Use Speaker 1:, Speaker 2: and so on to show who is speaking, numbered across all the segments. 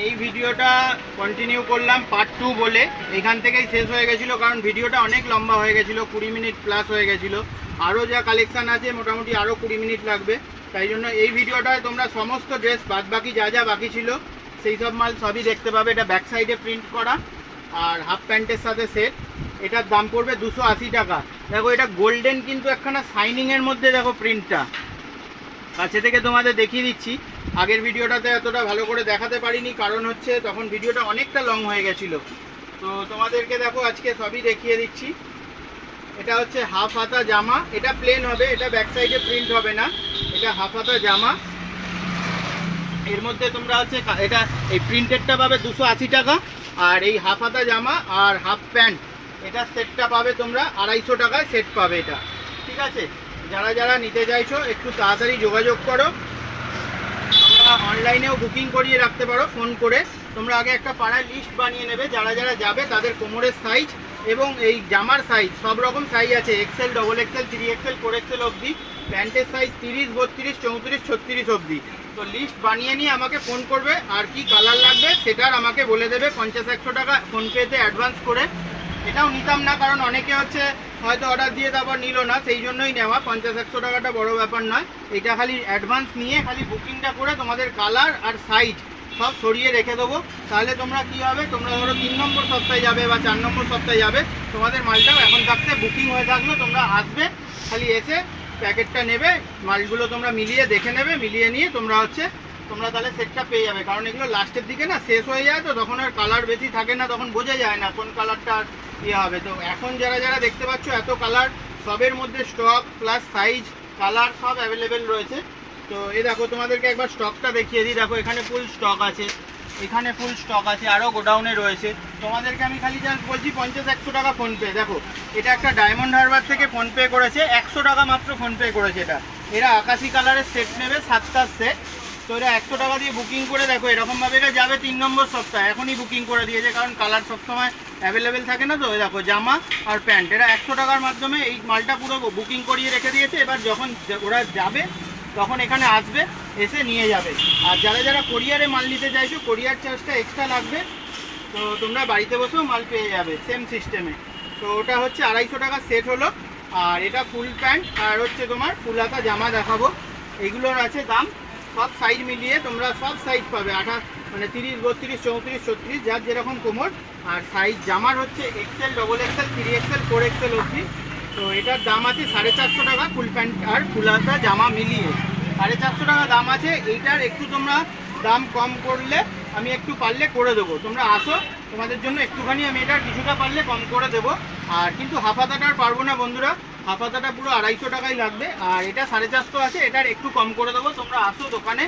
Speaker 1: এই ভিডিওটা কন্টিনিউ করলাম পার্ট টু বলে। এখান থেকেই শেষ হয়ে গেছিল, কারণ ভিডিওটা অনেক লম্বা হয়ে গেছিল, কুড়ি মিনিট প্লাস হয়ে গেছিল। আরও যা কালেকশান আছে, মোটামুটি আরও কুড়ি মিনিট লাগবে। তাই জন্য এই ভিডিওটায় তোমরা সমস্ত ড্রেস বাদ বাকি যা যা বাকি ছিল, সেই সব মাল সবই দেখতে পাবে। এটা ব্যাক সাইডে প্রিন্ট করা, আর হাফ প্যান্টের সাথে সেট এটার দাম পড়বে দুশো আশি টাকা। দেখো, এটা গোল্ডেন কিন্তু একখানা শাইনিংয়ের মধ্যে দেখো প্রিন্টটা কাছে থেকে তোমাদের দেখিয়ে দিচ্ছি। আগের ভিডিওটাতে এতটা ভালো করে দেখাতে পারিনি, কারণ হচ্ছে তখন ভিডিওটা অনেকটা লং হয়ে গেছিল। তো তোমাদেরকে দেখো, আজকে সবই দেখিয়ে দিচ্ছি। এটা হচ্ছে হাফ হাতা জামা, এটা প্লেন হবে, এটা ব্যাক সাইডে প্রিন্ট হবে না, এটা হাফ হাতা জামা। এর মধ্যে তোমরা হচ্ছে এটা, এই প্রিন্টেডটা পাবে দুশো আশি টাকা, আর এই হাফ হাতা জামা আর হাফ প্যান্ট এটা সেটটা পাবে তোমরা আড়াইশো টাকায় সেট পাবে এটা। ঠিক আছে? যারা যারা নিতে চাইছো, একটু তাড়াতাড়ি যোগাযোগ করো। অনলাইনেও বুকিং করিয়ে রাখতে পারো ফোন করে। তোমরা আগে একটা পাড়ায় লিস্ট বানিয়ে নেবে, যারা যারা যাবে তাদের কোমরের সাইজ এবং এই জামার সাইজ সব রকম সাইজ আছে XL double XL three XL four XL অবধি। প্যান্টের সাইজ তিরিশ, বত্রিশ, চৌত্রিশ, ছত্রিশ অবধি। তো লিস্ট বানিয়ে নিয়ে আমাকে ফোন করবে, আর কি কালার লাগবে সেটার আমাকে বলে দেবে। পঞ্চাশ, একশো টাকা ফোনপেতে অ্যাডভান্স করে এটাও নিতাম না, কারণ অনেকে হচ্ছে হয়তো অর্ডার দিয়ে তারপর নিল না, সেই জন্যই নেওয়া। পঞ্চাশ, একশো টাকাটা বড় ব্যাপার নয়। এটা খালি অ্যাডভান্স নিয়ে খালি বুকিংটা করে তোমাদের কালার আর সাইজ সব সরিয়ে রেখে দেবো। তাহলে তোমরা কি হবে? তোমরা ধরো তিন নম্বর সপ্তাহে যাবে বা চার নম্বর সপ্তাহে যাবে। তোমাদের মালটাও এখন থাকতে বুকিং হয়ে থাকল, তোমরা আসবে, খালি এসে প্যাকেটটা নেবে, মালগুলো তোমরা মিলিয়ে দেখে নেবে, মিলিয়ে নিয়ে তোমরা হচ্ছে, তোমরা তাহলে সেটটা পেয়ে যাবে। কারণ এগুলো লাস্টের দিকে না, শেষ হয়ে যায় তো, তখন আর কালার বেশি থাকে না, তখন বোঝা যায় না কোন কালারটা ইয়ে হবে। তো এখন যারা যারা দেখতে পাচ্ছ, এত কালার সবের মধ্যে স্টক প্লাস সাইজ কালার সব অ্যাভেলেবেল রয়েছে। তো এ দেখো, তোমাদেরকে একবার স্টকটা দেখিয়ে দিই। দেখো, এখানে ফুল স্টক আছে। এখানে ফুল স্টক আছে আরও গোডাউনে রয়েছে। তোমাদেরকে আমি খালি জাস্ট বলছি, পঞ্চাশ, একশো টাকা ফোনপে দেখো, এটা একটা ডায়মন্ড হারবার থেকে ফোনপে করেছে। একশো টাকা মাত্র ফোনপে করেছে এটা। এরা আকাশি কালারের সেট নেবে সাতটার সেট তো এরা একশো টাকা দিয়ে বুকিং করে দেখো এরকমভাবে এটা যাবে তিন নম্বর সপ্তাহে। এখনই বুকিং করে দিয়েছে, কারণ কালার সবসময় অ্যাভেলেবেল থাকে না তো? দেখো, জামা আর প্যান্ট এরা একশো টাকার মাধ্যমে এই মালটা পুরো বুকিং করিয়ে রেখে দিয়েছে। এবার যখন ওরা যাবে, তখন এখানে আসবে, এসে নিয়ে যাবে। আর যারা যারা কোরিয়ারে মাল নিতে চাইছো কোরিয়ার চার্জটা এক্সট্রা লাগবে। তো তোমরা বাড়িতে বসেও মাল পেয়ে যাবে সেম সিস্টেমে তো ওটা হচ্ছে আড়াইশো টাকা সেট হলো। আর এটা ফুল প্যান্ট আর হচ্ছে তোমার ফুল হাতা জামা দেখাবো। এগুলোর আছে দাম সব সাইজ মিলিয়ে তোমরা সব সাইজ পাবে। আঠাশ মানে তিরিশ, বত্রিশ, চৌত্রিশ, ছত্রিশ, যার যেরকম কোমর। আর সাইজ জামার হচ্ছে XL double XL three XL four XL অবধি। তো এটার দাম আছে সাড়ে চারশো টাকা ফুল প্যান্ট আর ফুল হাতা জামা মিলিয়ে। সাড়ে চারশো টাকা দাম আছে। এইটার একটু তোমরা দাম কম করলে আমি একটু পারলে করে দেবো। তোমরা আসো, তোমাদের জন্য একটুখানি আমি এটা কিছুটা পারলে কম করে দেবো। আর কিন্তু হাফাতাটা আর পারব না বন্ধুরা। হাফাতাটা পুরো আড়াইশো টাকাই লাগবে। আর এটা সাড়ে চারশো আছে, এটার একটু কম করে দেবো। তোমরা আসো দোকানে।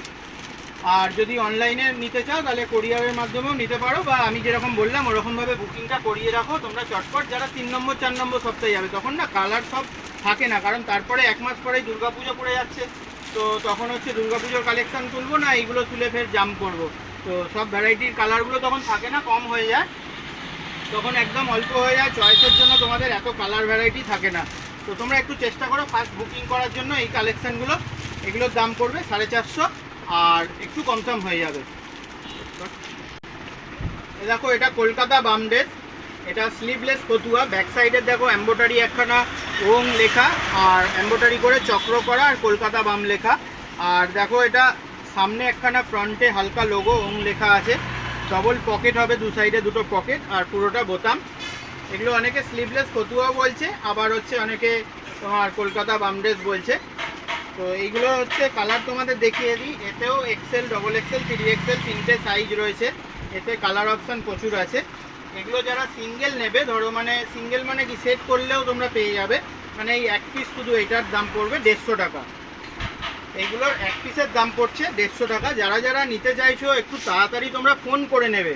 Speaker 1: আর যদি অনলাইনে নিতে চাও, তাহলে কোরিয়ারের মাধ্যমেও নিতে পারো। বা আমি যেরকম বললাম, ওরকমভাবে বুকিংটা করিয়ে রাখো। তোমরা চটপট যারা তিন নম্বর, চার নম্বর সপ্তাহে যাবে, তখন না কালার সব থাকে না। কারণ তারপরে এক মাস পরেই দুর্গাপুজো পড়ে যাচ্ছে। তো তখন হচ্ছে দুর্গাপুজোর কালেকশান তুলবো না, এইগুলো তুলে ফের জাম করব। তো সব ভ্যারাইটির কালারগুলো তখন থাকে না, কম হয়ে যায়। তখন একদম অল্প হয়ে যায় চয়েসের জন্য তোমাদের এত কালার ভ্যারাইটি থাকে না। তো তোমরা একটু চেষ্টা করো ফার্স্ট বুকিং করার জন্য এই কালেকশানগুলো এগুলোর দাম পড়বে সাড়ে চারশো আর একটু কম সম হয়ে যাবে। দেখো, এটা কলকাতা বাম বামডেস এটা স্লিভলেস কতুয়া। ব্যাক সাইডে দেখো এম্বোটারি একখানা ওং লেখা আর এম্বোটারি করে চক্র করা আর কলকাতা বাম লেখা। আর দেখো এটা সামনে একখানা ফ্রন্টে হালকা লোগো ওং লেখা আছে। ডবল পকেট হবে, দু সাইডে দুটো পকেট আর পুরোটা বোতাম। এগুলো অনেকে স্লিভলেস ফতুয়া বলছে, আবার হচ্ছে অনেকে তোমার কলকাতা বামডেস বলছে। তো এইগুলো হচ্ছে কালার তোমাদের দেখিয়ে দিই। এতেও XL double XL three XL তিনটে সাইজ রয়েছে। এতে কালার অপশান প্রচুর আছে। এগুলো যারা সিঙ্গেল নেবে, ধরো মানে সিঙ্গেল মানে কি সেট করলেও তোমরা পেয়ে যাবে। মানে এই এক পিস শুধু এটার দাম পড়বে দেড়শো টাকা। এইগুলোর এক পিসের দাম পড়ছে দেড়শো টাকা। যারা যারা নিতে চাইছো, একটু তাড়াতাড়ি তোমরা ফোন করে নেবে।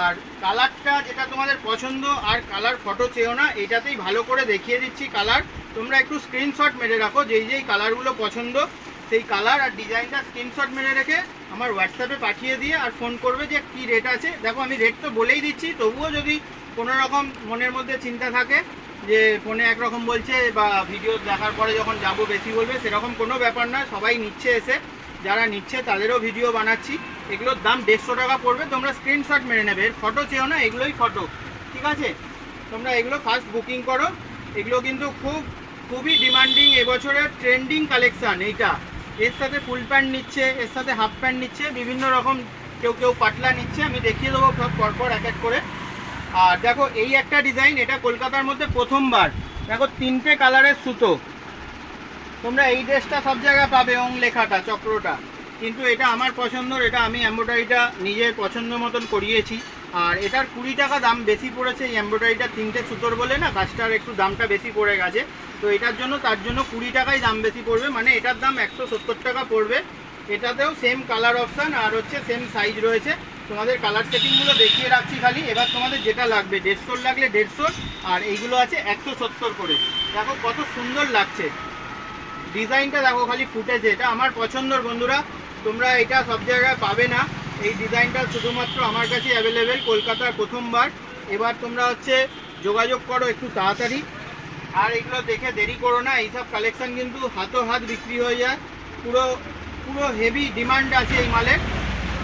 Speaker 1: আর কালারটা যেটা তোমাদের পছন্দ, আর কালার ফটো চেয়েও না এটাতেই ভালো করে দেখিয়ে দিচ্ছি কালার তোমরা একটু স্ক্রিনশট মেরে রাখো, যেই যেই কালারগুলো পছন্দ। সেই কালার আর ডিজাইনটা স্ক্রিনশট মেরে রেখে আমার হোয়াটসঅ্যাপে পাঠিয়ে দিয়ে আর ফোন করবে যে কি রেট আছে। দেখো, আমি রেট তো বলেই দিচ্ছি, তবুও যদি কোনো রকম মনের মধ্যে চিন্তা থাকে যে ফোনে একরকম বলছে বা ভিডিও দেখার পরে যখন যাব বেশি বলবে, সেরকম কোনো ব্যাপার না সবাই নিচ্ছে এসে। যারা নিচ্ছে তাদেরও ভিডিও বানাচ্ছি। এগুলোর দাম দেড়শো টাকা পড়বে। তোমরা স্ক্রিনশট মেরে নেবে। ফটো চেয়েও না, এগুলোই ফটো ঠিক আছে? তোমরা এগুলো ফার্স্ট বুকিং করো। এগুলো কিন্তু খুব, খুবই ডিমান্ডিং এবছরের ট্রেন্ডিং কালেকশান এইটা। এর সাথে ফুল প্যান্ট নিচ্ছে, এর সাথে হাফ প্যান্ট নিচ্ছে, বিভিন্ন রকম কেউ কেউ পাতলা নিচ্ছে। আমি দেখিয়ে দেবো সব পরপর এক এক করে। আর দেখো, এই একটা ডিজাইন এটা কলকাতার মধ্যে প্রথমবার। দেখো, তিনটে কালারের সুতো। তোমরা এই ড্রেসটা সব জায়গায় পাবে, ওং লেখাটা, চক্রটা। কিন্তু এটা আমার পছন্দর, এটা আমি এমব্রয়ডারিটা নিজের পছন্দ মতন করিয়েছি। আর এটার কুড়ি টাকা দাম বেশি পড়েছে, এই এমব্রয়ডারিটা তিনটে সুতোর বলে না, কাজটার একটু দামটা বেশি পড়ে গেছে। তো এটার জন্য, তার জন্য কুড়ি টাকাই দাম বেশি পড়বে। মানে এটার দাম একশো সত্তর টাকা পড়বে। এটাতেও সেম কালার অপশান আর হচ্ছে সেম সাইজ রয়েছে। তোমাদের কালার সেটিংগুলো দেখিয়ে রাখছি খালি। এবার তোমাদের যেটা লাগবে, দেড়শোর লাগলে দেড়শোর, আর এইগুলো আছে একশো সত্তর করে। দেখো কত সুন্দর লাগছে। ডিজাইনটা দেখো খালি ফুটেছে। এটা আমার পছন্দর বন্ধুরা। তোমরা এটা সব জায়গায় পাবে না। এই ডিজাইনটা শুধুমাত্র আমার কাছে অ্যাভেলেবেল কলকাতার প্রথমবার। এবার তোমরা হচ্ছে যোগাযোগ করো একটু তাড়াতাড়ি। আর এগুলো দেখে দেরি করো না। এইসব কালেকশন কিন্তু হাতো হাত বিক্রি হয়ে যায়। পুরো পুরো হেভি ডিমান্ড আছে এই মালের।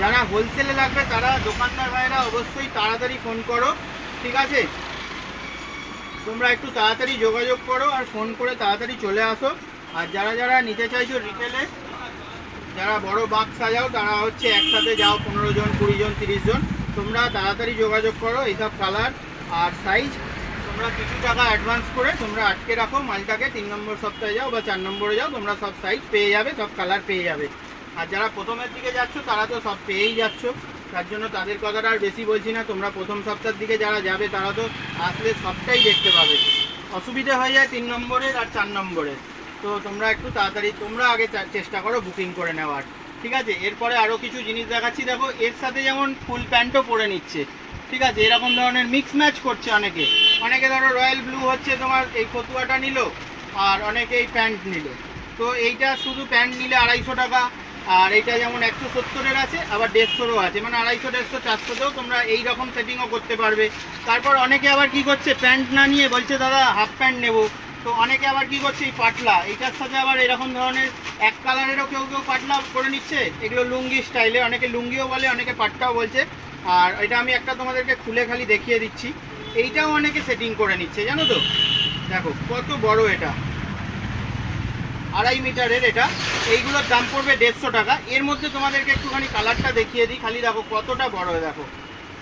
Speaker 1: যারা হোলসেলে লাগবে, তারা দোকানদার ভাইরা অবশ্যই তাড়াতাড়ি ফোন করো, ঠিক আছে? তোমরা একটু তাড়াতাড়ি যোগাযোগ করো আর ফোন করে তাড়াতাড়ি চলে আসো। আর যারা যারা নিতে চাইছো রিটেলে যারা বড় বাক সাজাও, তারা হচ্ছে একসাথে যাও, পনেরো জন, কুড়ি জন, তিরিশ জন। তোমরা তাড়াতাড়ি যোগাযোগ করো এইসব কালার আর সাইজ তোমরা কিছু টাকা অ্যাডভান্স করে তোমরা আটকে রাখো, মালটাকে তিন নম্বর সপ্তাহে যাও বা চার নম্বরে যাও, তোমরা সব সাইজ পেয়ে যাবে, সব কালার পেয়ে যাবে। আর যারা প্রথমের দিকে যাচ্ছ, তারা তো সব পেয়েই যাচ্ছ। তার জন্য তাদের কথাটা আর বেশি বলছি না। তোমরা প্রথম সপ্তাহের দিকে যারা যাবে, তারা তো আসলে সবটাই দেখতে পাবে। অসুবিধা হয়ে যায় তিন নম্বরের আর চার নম্বরের। তো তোমরা একটু তাড়াতাড়ি, তোমরা আগে চেষ্টা করো বুকিং করে নেওয়ার। ঠিক আছে? এরপরে আরও কিছু জিনিস দেখাচ্ছি। দেখো, এর সাথে যেমন ফুল প্যান্টও পরে নিচ্ছে। ঠিক আছে? এরকম ধরনের মিক্স ম্যাচ করছে অনেকে। অনেকে ধরো রয়্যাল ব্লু হচ্ছে তোমার এই ফতুয়াটা নিল, আর অনেকে এই প্যান্ট নিল। তো এইটা শুধু প্যান্ট নিলে আড়াইশো টাকা আর এইটা যেমন একশো সত্তরের আছে, আবার দেড়শোরও আছে। মানে আড়াইশো, দেড়শো, চারশোতেও তোমরা এই রকম সেটিংও করতে পারবে। তারপর অনেকে আবার কি করছে, প্যান্ট না নিয়ে বলছে, দাদা হাফ প্যান্ট নেব। তো অনেকে আবার কি করছে, এই পাটলা এইটার সাথে আবার এরকম ধরনের এক কালারেরও কেউ কেউ পাতলা করে নিচ্ছে। এগুলো লুঙ্গি স্টাইলে অনেকে লুঙ্গিও বলে, অনেকে পাটটাও বলছে। আর এটা আমি একটা তোমাদেরকে খুলে খালি দেখিয়ে দিচ্ছি। এইটাও অনেকে সেটিং করে নিচ্ছে, জানো তো? দেখো, কত বড় এটা। আড়াই মিটারের এটা। এইগুলোর দাম পড়বে দেড়শো টাকা। এর মধ্যে তোমাদেরকে একটুখানি কালারটা দেখিয়ে দিই। খালি দেখো, কতটা বড় দেখো।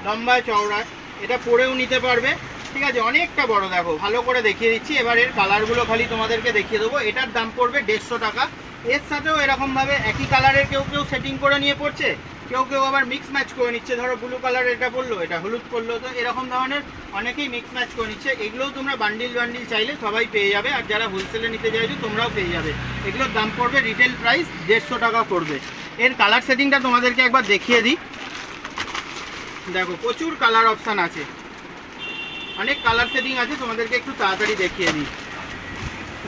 Speaker 1: লম্বায় চওড়ায় এটা পরেও নিতে পারবে। ঠিক আছে, অনেকটা বড় দেখো। ভালো করে দেখিয়ে দিচ্ছি। এবার এর কালারগুলো খালি তোমাদেরকে দেখিয়ে দেবো। এটার দাম পড়বে দেড়শো টাকা। এর সাথেও এরকমভাবে একই কালারের কেউ কেউ সেটিং করে নিয়ে পড়ছে? কেউ কেউ আবার মিক্স ম্যাচ করে নিচ্ছে। ধরো ব্লু কালার এটা পড়ল এটা হলুদ পড়ল তো এরকম ধরনের অনেকেই মিক্স ম্যাচ করে নিচ্ছে। এগুলোও তোমরা বান্ডিল বান্ডিল চাইলে সবাই পেয়ে যাবে, আর যারা হোলসেলে নিতে চাইছো তোমরাও পেয়ে যাবে। এগুলোর দাম পড়বে রিটেল প্রাইস দেড়শো টাকা পড়বে। এর কালার সেটিংটা তোমাদেরকে একবার দেখিয়ে দিই। দেখো, প্রচুর কালার অপশান আছে। অনেক কালার সেটিং আছে, তোমাদেরকে একটু তাড়াতাড়ি দেখিয়ে দিই।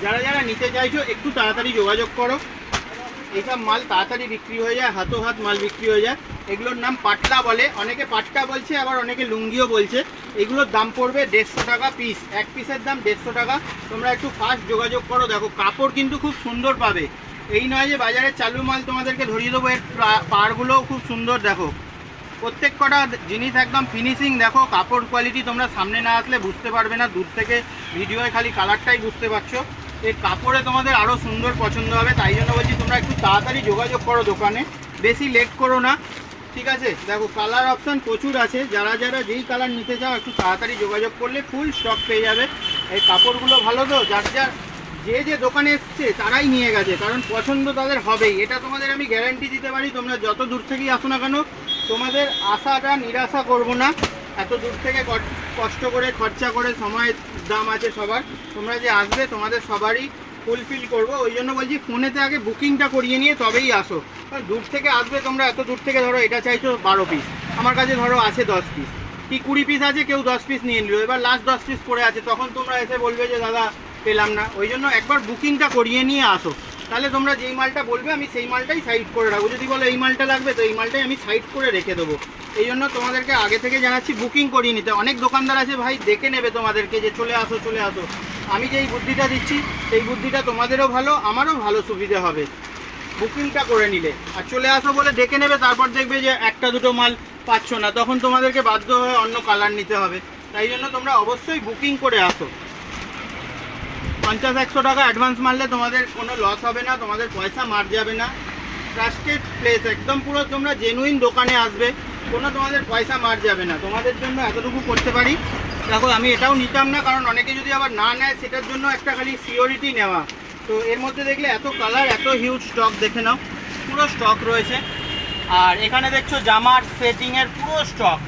Speaker 1: যারা যারা নিতে চাইছো, একটু তাড়াতাড়ি যোগাযোগ করো। এইসব মাল তাড়াতাড়ি বিক্রি হয়ে যায় হাতো হাত মাল বিক্রি হয়ে যায়। এগুলোর নাম পাটলা বলে। অনেকে পাট্টা বলছে, আবার অনেকে লুঙ্গিও বলছে। এগুলোর দাম পড়বে দেড়শো টাকা পিস এক পিসের দাম দেড়শো টাকা। তোমরা একটু ফাস্ট যোগাযোগ করো, দেখো। কাপড় কিন্তু খুব সুন্দর পাবে। এই নয় যে বাজারে চালু মাল তোমাদেরকে ধরিয়ে দেবো, এর পাড়গুলোও খুব সুন্দর, দেখো। প্রত্যেক কটা জিনিস একদম ফিনিশিং দেখো। কাপড় কোয়ালিটি তোমরা সামনে না আসলে বুঝতে পারবে না। দূর থেকে ভিডিওয় খালি কালারটাই বুঝতে পারছ। এই কাপড়ে তোমাদের আরও সুন্দর পছন্দ হবে, তাই জন্য বলছি তোমরা একটু তাড়াতাড়ি যোগাযোগ করো দোকানে। বেশি লেট করো না। ঠিক আছে? দেখো কালার অপশান প্রচুর আছে। যারা যারা যেই কালার নিতে চাও, একটু তাড়াতাড়ি যোগাযোগ করলে ফুল স্টক পেয়ে যাবে। এই কাপড়গুলো ভালো তো? যার যার, যে যে দোকানে এসছে, তারাই নিয়ে গেছে। কারণ পছন্দ তাদের হবেই। এটা তোমাদের আমি গ্যারান্টি দিতে পারি, তোমরা যত দূর থেকেই আসো না কেন, তোমাদের আশাটা নিরাশা করব না। এত দূর থেকে কষ্ট করে, খরচা করে, সময়ের দাম আছে সবার। তোমরা যে আসবে, তোমাদের সবারই ফুলফিল করব। ওই জন্য বলছি, ফোনেতে আগে বুকিংটা করিয়ে নিয়ে তবেই আসো। দূর থেকে আসবে তোমরা, এত দূর থেকে ধরো, এটা চাইছো বারো পিস আমার কাছে ধরো আছে দশ পিস কি কুড়ি পিস আছে, কেউ দশ পিস নিয়ে নিল। এবার লাস্ট দশ পিস পড়ে আছে, তখন তোমরা এসে বলবে যে, দাদা, পেলাম না। ওই জন্য একবার বুকিংটা করিয়ে নিয়ে আসো। তাহলে তোমরা যেই মালটা বলবে, আমি সেই মালটাই সাইড করে রাখব। যদি বলো, এই মালটা লাগবে, তো এই মালটাই আমি সাইড করে রেখে দেবো। এই জন্য তোমাদেরকে আগে থেকে জানাচ্ছি, বুকিং করিয়ে নিতে। অনেক দোকানদার আছে ভাই, দেখে নেবে তোমাদেরকে যে, চলে আসো চলে আসো। আমি যেই বুদ্ধিটা দিচ্ছি, সেই বুদ্ধিটা তোমাদেরও ভালো, আমারও ভালো সুবিধে হবে। বুকিংটা করে নিলে। আর চলে আসো বলে ডেকে নেবে, তারপর দেখবে যে একটা দুটো মাল পাচ্ছ না। তখন তোমাদেরকে বাধ্য হয়ে অন্য কালার নিতে হবে। তাই জন্য তোমরা অবশ্যই বুকিং করে আসো। পঞ্চাশ, একশো টাকা অ্যাডভান্স মারলে তোমাদের কোনো লস হবে না, তোমাদের পয়সা মার যাবে না। ট্রাস্টেড প্লেস একদম পুরো তোমরা জেনুইন দোকানে আসবে, কোনো তোমাদের পয়সা মার যাবে না। তোমাদের জন্য এতটুকু করতে পারি। দেখো, আমি এটাও নিতাম না, কারণ অনেকে যদি আবার না নেয়, সেটার জন্য একটা খালি সিওরিটি নেওয়া। তো এর মধ্যে দেখলে এত কালার, এত হিউজ স্টক দেখে নাও, পুরো স্টক রয়েছে। আর এখানে দেখছ জামার সেটিংয়ের পুরো স্টক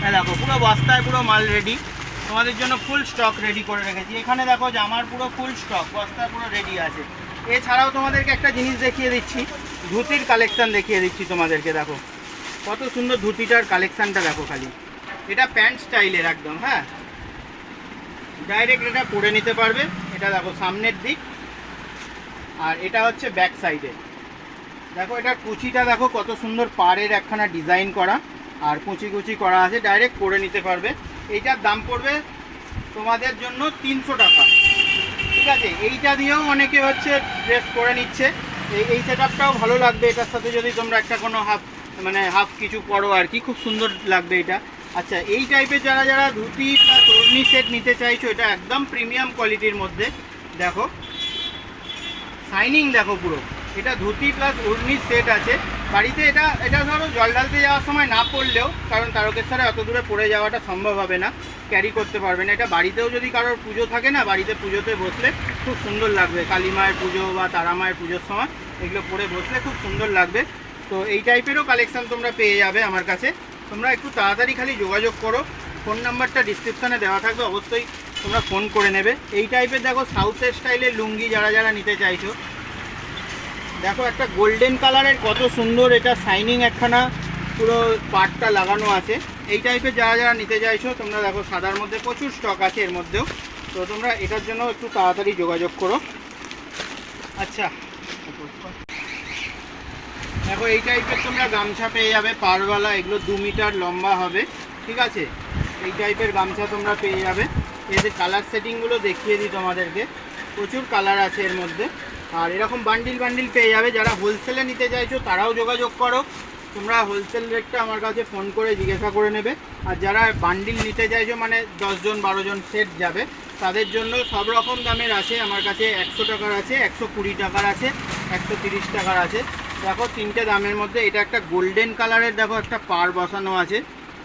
Speaker 1: হ্যাঁ দেখো, পুরো বস্তায় পুরো মাল রেডি তোমাদের জন্য ফুল স্টক রেডি করে রেখেছি। এখানে দেখো জামার পুরো ফুল স্টক বস্তায় পুরো রেডি আছে। এছাড়াও তোমাদেরকে একটা জিনিস দেখিয়ে দিচ্ছি, ধুতির কালেকশান দেখিয়ে দিচ্ছি তোমাদেরকে, দেখো। কত সুন্দর ধুতিটার কালেকশানটা দেখো খালি। এটা প্যান্ট স্টাইলের একদম হ্যাঁ। ডাইরেক্ট এটা পরে নিতে পারবে। এটা দেখো সামনের দিক। আর এটা হচ্ছে ব্যাক সাইডে দেখো এটা কুচিটা দেখো কত সুন্দর পাড়ের একখানা ডিজাইন করা। আর কুচি কুচি করা আছে ডাইরেক্ট পরে নিতে পারবে। এইটার দাম পড়বে তোমাদের জন্য তিনশো টাকা। ঠিক আছে? এইটা দিয়েও অনেকে হচ্ছে ড্রেস করে নিচ্ছে। এই সেট ভালো লাগবে। এটার সাথে যদি তোমরা একটা কোনো হাফ মানে হাফ কিছু পরো আর কি, খুব সুন্দর লাগবে এটা। আচ্ছা এই টাইপের যারা যারা ধুতি প্লাস ওড়নি সেট নিতে চাইছো, এটা একদম প্রিমিয়াম কোয়ালিটির মধ্যে, দেখো। শাইনিং দেখো পুরো। এটা ধুতি প্লাস উর্নির সেট আছে। বাড়িতে এটা এটা ধরো জল ঢালতে যাওয়ার সময় না পড়লেও, কারণ তারকেশ্বরে অত দূরে পড়ে যাওয়াটা সম্ভব হবে না ক্যারি করতে পারবে না। এটা বাড়িতেও যদি কারোর পুজো থাকে না, বাড়িতে পুজোতে বসলে খুব সুন্দর লাগবে। কালী মায়ের পুজো বা তারা মায়ের পুজোর সময় এগুলো পরে বসলে খুব সুন্দর লাগবে। তো এই টাইপেরও কালেকশন তোমরা পেয়ে যাবে আমার কাছে। তোমরা একটু তাড়াতাড়ি খালি যোগাযোগ করো। ফোন নাম্বারটা ডিসক্রিপশানে দেওয়া থাকবে, অবশ্যই তোমরা ফোন করে নেবে। এই টাইপের দেখো সাউথের স্টাইলের লুঙ্গি যারা যারা নিতে চাইছো। দেখো একটা গোল্ডেন কালারের কত সুন্দর এটা শাইনিং একখানা পুরো পাটটা লাগানো আছে। এই টাইপের যারা যারা নিতে চাইছো, তোমরা দেখো সাদার মধ্যে প্রচুর স্টক আছে এর মধ্যেও। তো তোমরা এটার জন্য একটু তাড়াতাড়ি যোগাযোগ করো। আচ্ছা। দেখো, এই টাইপের তোমরা গামছা পেয়ে যাবে পারওয়ালা এগুলো দু মিটার লম্বা হবে, ঠিক আছে? এই টাইপের গামছা তোমরা পেয়ে যাবে। যে কালার সেটিংগুলো দেখিয়ে দিই তোমাদেরকে, প্রচুর কালার আছে এর মধ্যে। আর এরকম বান্ডিল বান্ডিল পেয়ে যাবে, যারা হোলসেলে নিতে চাইছো, তারাও যোগাযোগ করো। তোমরা হোলসেল রেটটা আমার কাছে ফোন করে জিজ্ঞাসা করে নেবে। আর যারা বান্ডিল নিতে চাইছো মানে দশজন বারো জন সেট যাবে, তাদের জন্য সব রকম দামের আছে। আমার কাছে একশো টাকার আছে, একশো কুড়ি টাকার আছে, একশো তিরিশ টাকার আছে। দেখো, তিনটে দামের মধ্যে। এটা একটা গোল্ডেন কালারের দেখো, একটা পার বসানো আছে।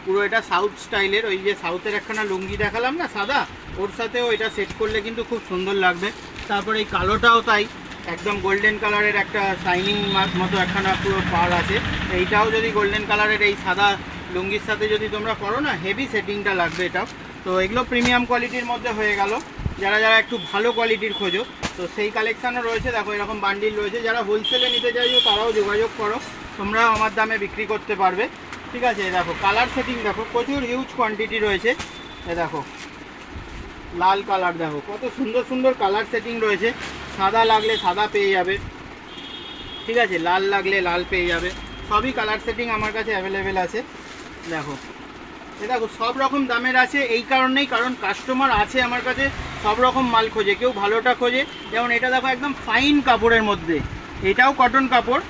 Speaker 1: পুরো এটা সাউথ স্টাইলের ওই যে সাউথের একখানা লুঙ্গি দেখালাম না, সাদা? ওর সাথেও এটা সেট করলে কিন্তু খুব সুন্দর লাগবে। তারপরে এই কালোটাও তাই। একদম গোল্ডেন কালারের একটা শাইনিং মতো একখানা পুরো পার আছে। এইটাও যদি গোল্ডেন কালারের এই সাদা লুঙ্গির সাথে যদি তোমরা করো না হেভি সেটিংটা লাগবে এটাও। তো এগুলো প্রিমিয়াম কোয়ালিটির মধ্যে হয়ে গেল। যারা যারা একটু ভালো কোয়ালিটির খোঁজো, তো সেই কালেকশানও রয়েছে। দেখো, এরকম বান্ডিল রয়েছে। যারা হোলসেলে নিতে চাইছো, তারাও যোগাযোগ করো। তোমরাও আমার দামে বিক্রি করতে পারবে। ঠিক আছে, দেখো কালার সেটিং দেখো, প্রচুর হিউজ কোয়ান্টিটি রয়েছে। এ দেখো, লাল কালার দেখো, কত সুন্দর সুন্দর কালার সেটিং রয়েছে। সাদা লাগলে সাদা পেয়ে যাবে। ঠিক আছে, লাল লাগলে লাল পেয়ে যাবে। সবই কালার সেটিং আমার কাছে অ্যাভেলেবেল আছে। দেখো দেখো, সব রকম দামের আছে, এই কারণেই, কারণ কাস্টমার আছে আমার কাছে, সব রকম মাল খোঁজে, কেউ ভালোটা খোঁজে। যেমন এটা দেখো একদম ফাইন কাপড়ের মধ্যে, এটাও কটন কাপড়,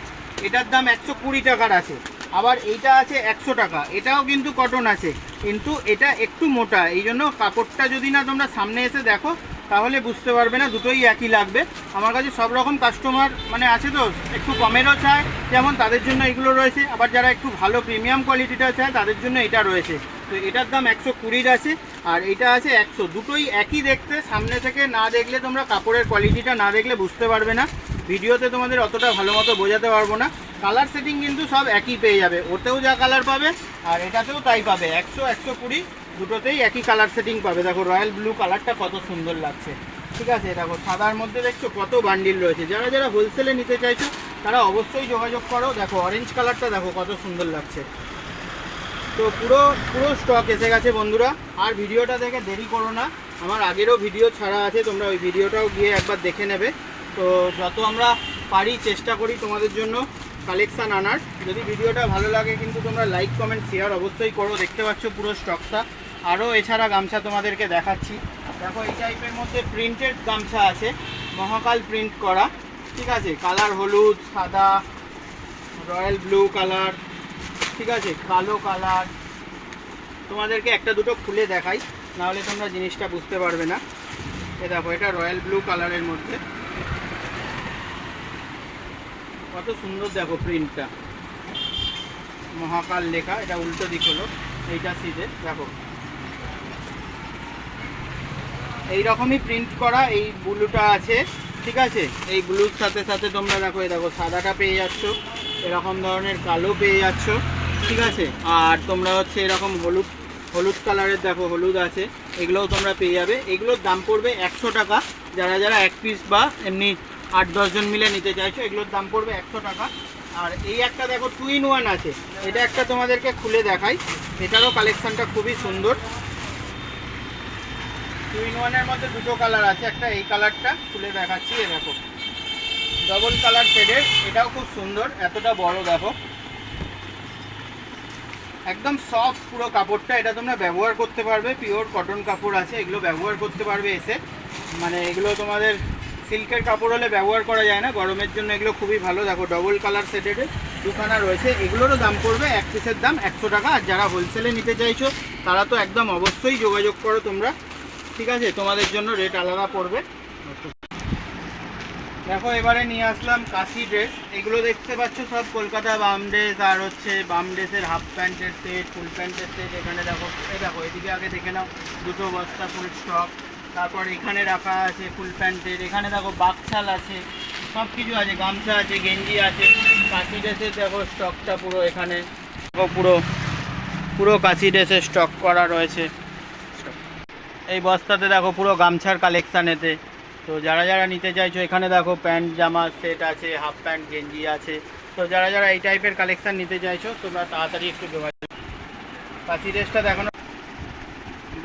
Speaker 1: এটার দাম একশো কুড়ি টাকার আছে, আবার এইটা আছে একশো টাকা, এটাও কিন্তু কটন আছে, কিন্তু এটা একটু মোটা এই জন্য কাপড়টা যদি না তোমরা সামনে এসে দেখো তাহলে বুঝতে পারবে না, দুটোই একই লাগবে। আমার কাছে সব রকম কাস্টমার মানে আছে তো, একটু কমেরও চায় যেমন তাদের জন্য এগুলো রয়েছে। আবার যারা একটু ভালো প্রিমিয়াম কোয়ালিটিটা চায়, তাদের জন্য এটা রয়েছে। তো এটার দাম একশো কুড়ির আছে, আর এটা আছে একশো। দুটোই একই দেখতে, সামনে থেকে না দেখলে তোমরা কাপড়ের কোয়ালিটিটা না দেখলে বুঝতে পারবে না। ভিডিওতে তোমাদের অতটা ভালো মতো বোঝাতে পারব না। কালার সেটিং কিন্তু সব একই পেয়ে যাবে। ওতেও যা কালার পাবে, আর এটাতেও তাই পাবে। একশো একশো কুড়ি দুটোতেই একই কালার সেটিং পাবে। দেখো রয়্যাল ব্লু কালারটা কত সুন্দর লাগছে। ঠিক আছে, দেখো সাদার মধ্যে দেখছ কত বান্ডিল রয়েছে। যারা যারা হোলসেলে নিতে চাইছো, তারা অবশ্যই যোগাযোগ করো। দেখো অরেঞ্জ কালারটা দেখো কত সুন্দর লাগছে। তো পুরো পুরো স্টক এসে গেছে বন্ধুরা। আর ভিডিওটা দেখে দেরি করো না। আমার আগেরও ভিডিও ছাড়া আছে, তোমরা ওই ভিডিওটাও গিয়ে একবার দেখে নেবে। তো যত আমরা পারি চেষ্টা করি তোমাদের জন্য কালেকশান আনার। যদি ভিডিওটা ভালো লাগে কিন্তু তোমরা লাইক কমেন্ট শেয়ার অবশ্যই করো। দেখতে পাচ্ছ পুরো স্টকটা আরও এছাড়া গামছা তোমাদেরকে দেখাচ্ছি। দেখো, এই টাইপের মধ্যে প্রিন্টেড গামছা আছে। মহাকাল প্রিন্ট করা। ঠিক আছে? কালার হলুদ, সাদা, রয়্যাল ব্লু কালার। ঠিক আছে? কালো কালার। তোমাদেরকে একটা দুটো খুলে দেখাই। নাহলে তোমরা জিনিসটা বুঝতে পারবে না। এ দেখো, এটা রয়্যাল ব্লু কালারের মধ্যে। কত সুন্দর দেখো প্রিন্টটা মহাকাল লেখা, এটা উল্টো দিক হলো, এইটা সিধে দেখো। এই রকমই প্রিন্ট করা, এই ব্লুটা আছে, ঠিক আছে? এই ব্লুর সাথে সাথে তোমরা দেখো, এই দেখো, সাদাটা পেয়ে যাচ্ছ, এরকম ধরনের কালো পেয়ে যাচ্ছ, ঠিক আছে? আর তোমরা হচ্ছে এরকম হলুদ হলুদ কালারের দেখো, হলুদ আছে, এগুলোও তোমরা পেয়ে যাবে। এগুলোর দাম পড়বে একশো টাকা। যারা যারা এক পিস বা এমনি আট দশজন মিলে নিতে চাইছো, এগুলোর দাম পড়বে একশো টাকা। আর এই একটা দেখো টু ইন ওয়ান আছে। এটা একটা তোমাদেরকে খুলে দেখাই। এটারও কালেকশানটা খুবই সুন্দর। টু ইন ওয়ানের মধ্যে দুটো কালার আছে, একটা এই কালারটা খুলে দেখাচ্ছি, এ দেখো। ডবল কালার শেডের এটাও খুব সুন্দর, এতটা বড় দেখো। একদম সফট পুরো কাপড়টা, এটা তোমরা ব্যবহার করতে পারবে পিওর কটন কাপড় আছে, এগুলো ব্যবহার করতে পারবে এসে। মানে এগুলো তোমাদের সিল্কের কাপড় হলে ব্যবহার করা যায় না, গরমের জন্য এগুলো খুবই ভালো। দেখো ডবল কালার সেটের দুখানা রয়েছে, এগুলোরও দাম পড়বে এক পিসের দাম একশো টাকা। আর যারা হোলসেলে নিতে চাইছো, তারা তো একদম অবশ্যই যোগাযোগ করো তোমরা। ঠিক আছে, তোমাদের জন্য রেট আলাদা পড়বে। দেখো, এবারে নিয়ে আসলাম কাশি ড্রেস এগুলো দেখতে পাচ্ছ সব কলকাতা বাম ড্রেস আর হচ্ছে বাম ড্রেসের হাফ প্যান্টের সেট ফুল প্যান্টের সেট এখানে দেখো, এই দেখো, এদিকে আগে দেখে নাও, দুটো বস্তা ফুল স্টক তারপর এখানে রাখা আছে ফুল প্যান্টের। এখানে দেখো বাকছাল আছে সব কিছু আছে, গামছা আছে, গেঞ্জি আছে। কাশি ড্রেসের দেখো স্টকটা পুরো এখানে। দেখো পুরো পুরো কাশি ড্রেসের স্টক করা রয়েছে। এই বস্তাতে দেখো পুরো গামছার কালেকশান এতে। তো যারা যারা নিতে চাইছো, এখানে দেখো প্যান্ট, জামা, সেট আছে হাফ প্যান্ট গেঞ্জি আছে। তো যারা যারা এই টাইপের কালেকশান নিতে চাইছো, তোমরা তাড়াতাড়ি একটু যোগাযোগ কাশি ড্রেসটা দেখো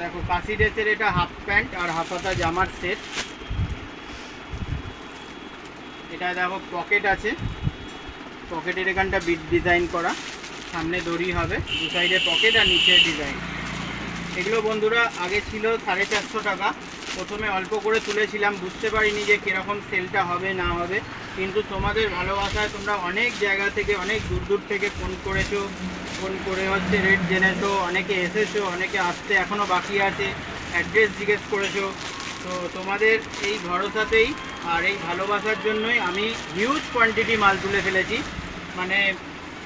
Speaker 1: দেখো কাশি ড্রেসের এটা হাফ প্যান্ট আর হাফ হাতা জামার সেট এটা দেখো পকেট আছে। পকেটের এখানটা বিট ডিজাইন করা। সামনে দড়ি হবে, দু সাইডে পকেট আর নিচে ডিজাইন এগুলো বন্ধুরা, আগে ছিল সাড়ে চারশো টাকা। প্রথমে অল্প করে তুলেছিলাম, বুঝতে পারিনি যে কীরকম সেলটা হবে, না হবে। কিন্তু তোমাদের ভালোবাসায় তোমরা অনেক জায়গা থেকে, অনেক দূর দূর থেকে ফোন করেছ। ফোন করে হচ্ছে রেট জেনেছো, অনেকে এসেছ, অনেকে আসতে এখনও বাকি আছে, অ্যাড্রেস জিজ্ঞেস করেছ। তো তোমাদের এই ভরসাতেই আর এই ভালোবাসার জন্যই আমি হিউজ কোয়ান্টিটি মাল তুলে ফেলেছি। মানে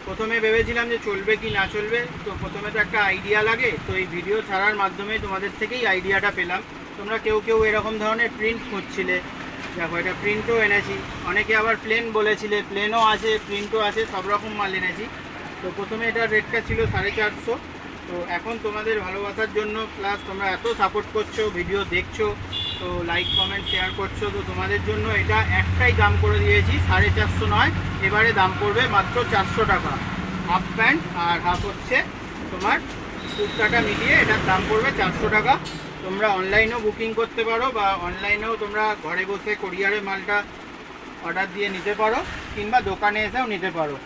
Speaker 1: প্রথমে ভেবেছিলাম যে চলবে কি না চলবে, তো প্রথমে তো একটা আইডিয়া লাগে, তো এই ভিডিও ছাড়ার মাধ্যমে তোমাদের থেকেই আইডিয়াটা পেলাম। তোমরা কেউ কেউ এরকম ধরনের প্রিন্ট খুঁজছিলে। দেখো, এটা প্রিন্টও এনেছি। অনেকে আবার প্লেন বলেছিলে প্লেনও আছে প্রিন্টও আছে, সব রকম মাল এনেছি। তো প্রথমে এটার রেটটা ছিল সাড়ে চারশো। তো এখন তোমাদের ভালোবাসার জন্য প্লাস তোমরা এত সাপোর্ট করছ ভিডিও দেখছ তো লাইক কমেন্ট শেয়ার করছ। তো তোমাদের জন্য এটা একটাই দাম করে দিয়েছি, সাড়ে চারশো নয়। এবারে দাম পড়বে মাত্র চারশো টাকা। হাফ প্যান্ট আর হাফ হচ্ছে তোমার কুর্তাটা মিলিয়ে, এটার দাম পড়বে চারশো টাকা। তোমরা অনলাইনেও বুকিং করতে পারো বা অনলাইনেও তোমরা ঘরে বসে কোরিয়ারে মালটা অর্ডার দিয়ে নিতে পারো, কিংবা দোকানে এসেও নিতে পারো।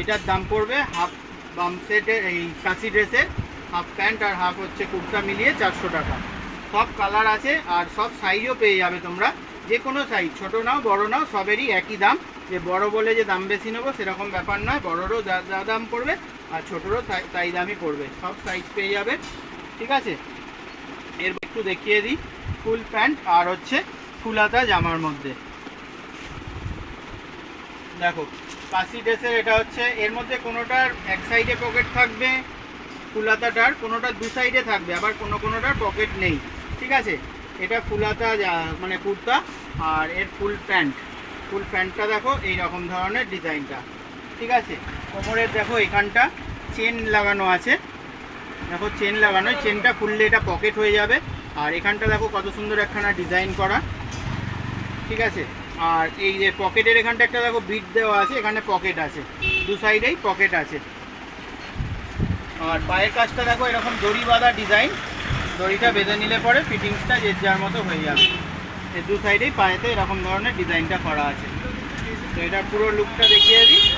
Speaker 1: এটার দাম পড়বে হাফ বাম সেটের এই কাশি ড্রেসের হাফ প্যান্ট আর হাফ হচ্ছে কুর্তা মিলিয়ে চারশো টাকা। সব কালার আছে আর সব সাইজও পেয়ে যাবে তোমরা। যে কোনো সাইজ ছোটো নাও, বড় নাও, সবেরই একই দাম। যে বড় বলে যে দাম বেশি নেব, সেরকম ব্যাপার নয়। বড়োরও যা দাম পড়বে আর ছোটোরও তাই তাই দামই পড়বে। সব সাইজ পেয়ে যাবে। ঠিক আছে? এর একটু দেখিয়ে দিই। ফুল প্যান্ট আর হচ্ছে ফুলাতা জামার মধ্যে। দেখো কাশি ড্রেসের এটা হচ্ছে, এর মধ্যে কোনোটার এক সাইডে পকেট থাকবে, ফুলাতাটার কোনোটা দু সাইডে থাকবে। আবার কোনো কোনোটার পকেট নেই। ঠিক আছে? এটা ফুলাতা মানে কুর্তা, আর এর ফুল প্যান্ট। ফুল প্যান্টটা দেখো এই রকম ধরনের ডিজাইনটা। ঠিক আছে? কোমরের দেখো, এখানটা চেন লাগানো আছে। দেখো, চেন লাগানো চেনটা খুললে এটা পকেট হয়ে যাবে। আর এখানটা দেখো, কত সুন্দর একখানা ডিজাইন করা। ঠিক আছে? আর এই যে পকেটের এখানটা একটা দেখো, বিট দেওয়া আছে, এখানে পকেট আছে। দু সাইডেই পকেট আছে। আর পায়ের কাজটা দেখো, এরকম দড়ি বাঁধা ডিজাইন। দড়িটা বেঁধে নিলে পরে ফিটিংসটা যে যার মতো হয়ে যাবে। এই দু সাইডেই পায়েতে এরকম ধরনের ডিজাইনটা করা আছে। তো এটা পুরো লুকটা দেখিয়ে দিই।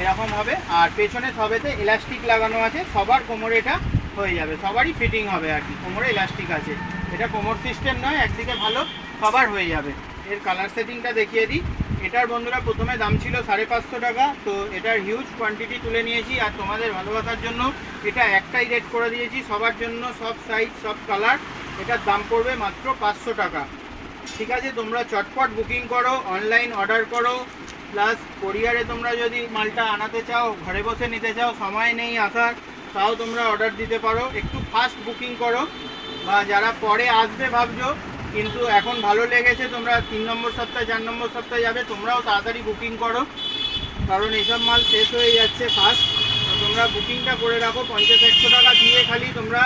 Speaker 1: এরকম হবে। আর পেছনে সবেতে এলাস্টিক লাগানো আছে। সবার কোমরে এটা হয়ে যাবে। সবারই ফিটিং হবে আর কি। কোমরে এলাস্টিক আছে। এটা কোমর সিস্টেম নয়, একদিকে ভালো, সবার হয়ে যাবে। এর কালার সেটিংটা দেখিয়ে দিই। এটার বন্ধুরা প্রথমে দাম ছিল সাড়ে পাঁচশো টাকা, তো এটার হিউজ কোয়ান্টিটি তুলে নিয়েছি আর তোমাদের ভালোবাসার জন্য এটা একটাই রেট করে দিয়েছি, সবার জন্য সব সাইজ সব কালার এটার দাম পড়বে মাত্র পাঁচশো টাকা। ঠিক আছে, তোমরা চটপট বুকিং করো অনলাইন অর্ডার করো প্লাস কোরিয়ারে তোমরা যদি মালটা আনাতে চাও, ঘরে বসে নিতে চাও, সময় নেই আসার, তাও তোমরা অর্ডার দিতে পারো। একটু ফাস্ট বুকিং করো, বা যারা পরে আসবে ভাবছ কিন্তু এখন ভালো লেগেছে, তোমরা তিন নম্বর সপ্তাহে, চার নম্বর সপ্তাহে যাবে, তোমরাও তাড়াতাড়ি বুকিং করো। কারণ এইসব মাল শেষ হয়ে যাচ্ছে ফার্স্ট তোমরা বুকিংটা করে রাখো, পঞ্চাশ, একশো টাকা দিয়ে খালি তোমরা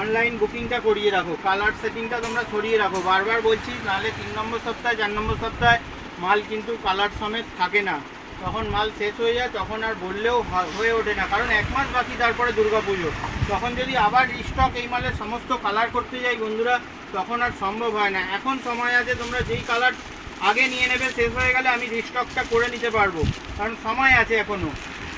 Speaker 1: অনলাইন বুকিংটা করিয়ে রাখো। কালার সেটিংটা তোমরা সরিয়ে রাখো। বারবার বলছি, নাহলে তিন নম্বর সপ্তাহে, চার নম্বর সপ্তাহে মাল কিন্তু কালার সমেত থাকে না। তখন মাল শেষ হয়ে যায়, তখন আর বললেও হয়ে ওঠে না। কারণ এক মাস বাকি, তারপরে দুর্গা পুজো। তখন যদি আবার স্টক এই মালের সমস্ত কালার করতে যাই বন্ধুরা, তখন আর সম্ভব হয় না। এখন সময় আছে, তোমরা যেই কালার আগে নিয়ে নেবে, শেষ হয়ে গেলে আমি রিস্টকটা করে নিতে পারব। কারণ সময় আছে এখনও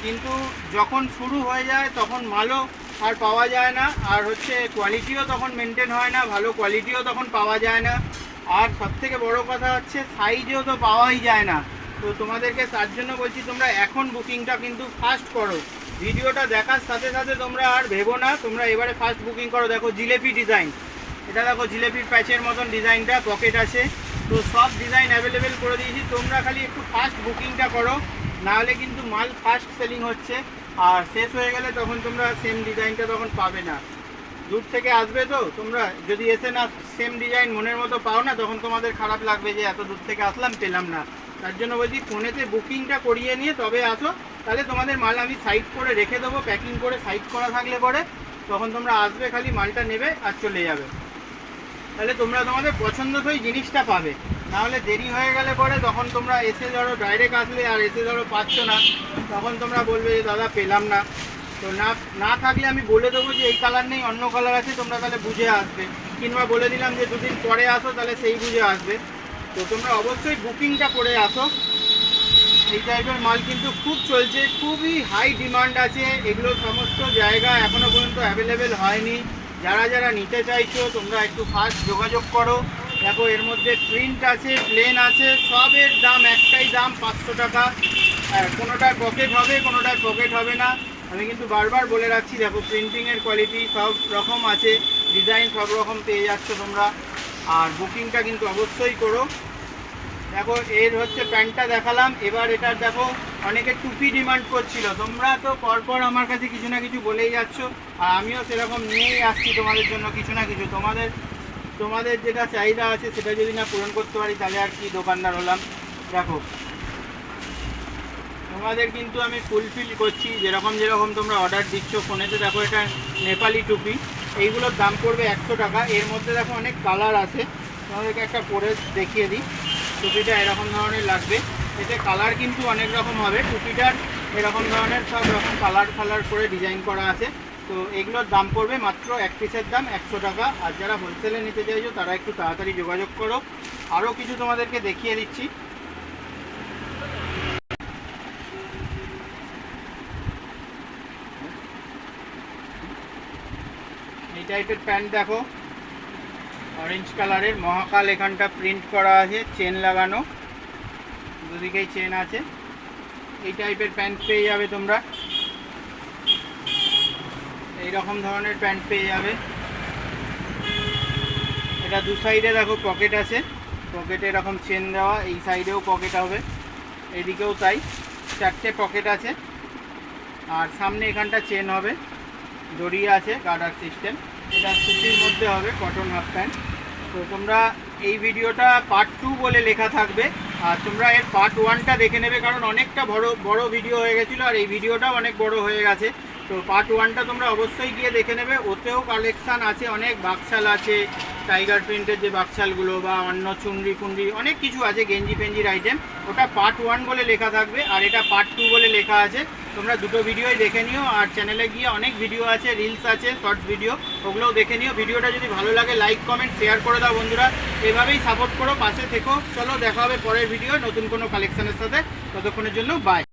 Speaker 1: কিন্তু যখন শুরু হয়ে যায়, তখন মালও আর পাওয়া যায় না। আর হচ্ছে কোয়ালিটিও তখন মেনটেন হয় না, ভালো কোয়ালিটিও তখন পাওয়া যায় না। আর সবথেকে বড় কথা হচ্ছে সাইজও তো পাওয়াই যায় না। তো তোমাদেরকে তার জন্য বলছি, তোমরা এখন বুকিংটা কিন্তু ফাস্ট করো। ভিডিওটা দেখার সাথে সাথে তোমরা আর ভেবো না, তোমরা এবারে ফার্স্ট বুকিং করো। দেখো, জিলেপি ডিজাইন এটা দেখো, জিলেপির প্যাচের মতন ডিজাইনটা পকেট আছে। তো সব ডিজাইন অ্যাভেলেবেল করে দিয়েছি। তোমরা খালি একটু ফাস্ট বুকিংটা করো নাহলে কিন্তু মাল ফাস্ট সেলিং হচ্ছে। আর শেষ হয়ে গেলে তখন তোমরা সেম ডিজাইনটা তখন পাবে না। দূর থেকে আসবে তো তোমরা, যদি এসে না সেম ডিজাইন মনের মতো পাও না, তখন তোমাদের খারাপ লাগবে যে এত দূর থেকে আসলাম, পেলাম না। তার জন্য বলছি, ফোনেতে বুকিংটা করিয়ে নিয়ে তবে আসো। তাহলে তোমাদের মাল আমি সাইড করে রেখে দেবো প্যাকিং করে সাইড করা থাকলে পরে। তখন তোমরা আসবে, খালি মালটা নেবে আর চলে যাবে। তাহলে তোমরা তোমাদের পছন্দসই জিনিসটা পাবে। নাহলে দেরি হয়ে গেলে পরে তখন তোমরা এসে ধরো ডাইরেক্ট আসলে আর এসে ধরো পাচ্ছ না। তখন তোমরা বলবে যে, দাদা, পেলাম না। তো না না থাকলে আমি বলে দেবো যে, এই কালার নেই, অন্য কালার আছে। তোমরা তাহলে বুঝে আসবে। কিংবা বলে দিলাম যে, দুদিন পরে আসো, তাহলে সেই বুঝে আসবে। তো তোমরা অবশ্যই বুকিংটা করে আসো। এই টাইপের মাল কিন্তু খুব চলছে, খুবই হাই ডিমান্ড আছে। এগুলো সমস্ত জায়গা এখনও পর্যন্ত অ্যাভেলেবেল হয়নি। যারা যারা নিতে চাইছো, তোমরা একটু ফাস্ট যোগাযোগ করো। দেখো, এর মধ্যে প্রিন্ট আছে প্লেন আছে, সবের দাম একটাই দাম পাঁচশো টাকা। হ্যাঁ কোনোটায় পকেট হবে কোনোটায় পকেট হবে না। আমি কিন্তু বারবার বলে রাখছি, দেখো প্রিন্টিংয়ের কোয়ালিটি সব রকম আছে ডিজাইন সব রকম পেয়ে যাচ্ছ তোমরা। আর বুকিংটা কিন্তু অবশ্যই করো। দেখো, এর হচ্ছে প্যান্টটা দেখালাম। এবার এটার দেখো, অনেকে টুপি ডিমান্ড করছিল। তোমরা তো পরপর আমার কাছে কিছু না কিছু বলেই যাচ্ছ, আর আমিও সেরকম নিয়েই আসছি তোমাদের জন্য কিছু না কিছু। তোমাদের তোমাদের যেটা চাহিদা আছে সেটা যদি না পূরণ করতে পারি, তাহলে আর কি দোকানদার হলাম। দেখো, তোমাদের কিন্তু আমি ফুলফিল করছি, যেরকম যেরকম তোমরা অর্ডার দিচ্ছ। ফোনেতে দেখো, এটা নেপালি টুপি। এইগুলোর দাম পড়বে একশো টাকা। এর মধ্যে দেখো অনেক কালার আছে। তোমাদেরকে একটা পরে দেখিয়ে দিই। টুপিটা এরকম ধরনের লাগবে। এতে কালার কিন্তু অনেক রকম হবে। টুপিটার এরকম ধরনের সব রকম কালার ফালার করে ডিজাইন করা আছে। তো এগুলোর দাম পড়বে মাত্র এক পিসের দাম একশো টাকা। আর যারা হোলসেলে নিতে চাইছো, তারা একটু তাড়াতাড়ি যোগাযোগ করো। আরও কিছু তোমাদেরকে দেখিয়ে দিচ্ছি। এই টাইপের প্যান্ট দেখো। অরেঞ্জ কালারের মহাকাল এখানটা প্রিন্ট করা আছে চেন লাগানো। দুদিকেই চেন আছে। এই টাইপের প্যান্ট পেয়ে যাবে তোমরা। এই রকম ধরনের প্যান্ট পেয়ে যাবে। এটা দু সাইডে দেখো পকেট আছে। পকেটে এরকম চেন দেওয়া, এই সাইডেও পকেট হবে। এদিকেও তাই, চারটে পকেট আছে। আর সামনে এখানটা চেন হবে। জড়িয়ে আছে গার্ডার সিস্টেম এটা সুতির মধ্যে হবে কটন হাফ প্যান্ট তো তোমরা এই ভিডিওটা পার্ট টু বলে লেখা থাকবে। আর তোমরা এর পার্ট ওয়ানটা দেখে নেবে, কারণ অনেকটা বড় বড় ভিডিও হয়ে গেছিল, আর এই ভিডিওটাও অনেক বড় হয়ে গেছে। তো পার্ট ওয়ানটা তোমরা অবশ্যই গিয়ে দেখে নেবে। ওতেও কালেকশান আছে, অনেক বাক্সাল আছে টাইগার প্রিন্টের যে বাক্সালগুলো বা অন্য চুনরি কুন্ডি অনেক কিছু আছে, গেঞ্জি ফেঞ্জির আইটেম ওটা পার্ট ওয়ান বলে লেখা থাকবে আর এটা পার্ট টু বলে লেখা আছে। তোমরা দুটো ভিডিওই দেখে নিও আর চ্যানেলে গিয়ে অনেক ভিডিও আছে রিলস আছে শর্টস ভিডিও ওগুলোও দেখে নিও। ভিডিওটা যদি ভালো লাগে লাইক কমেন্ট শেয়ার করে দাও বন্ধুরা। এভাবেই সাপোর্ট করো, পাশে থেকো। চলো, দেখা হবে পরের ভিডিও নতুন কোনো কালেকশানের সাথে। ততক্ষণের জন্য বাই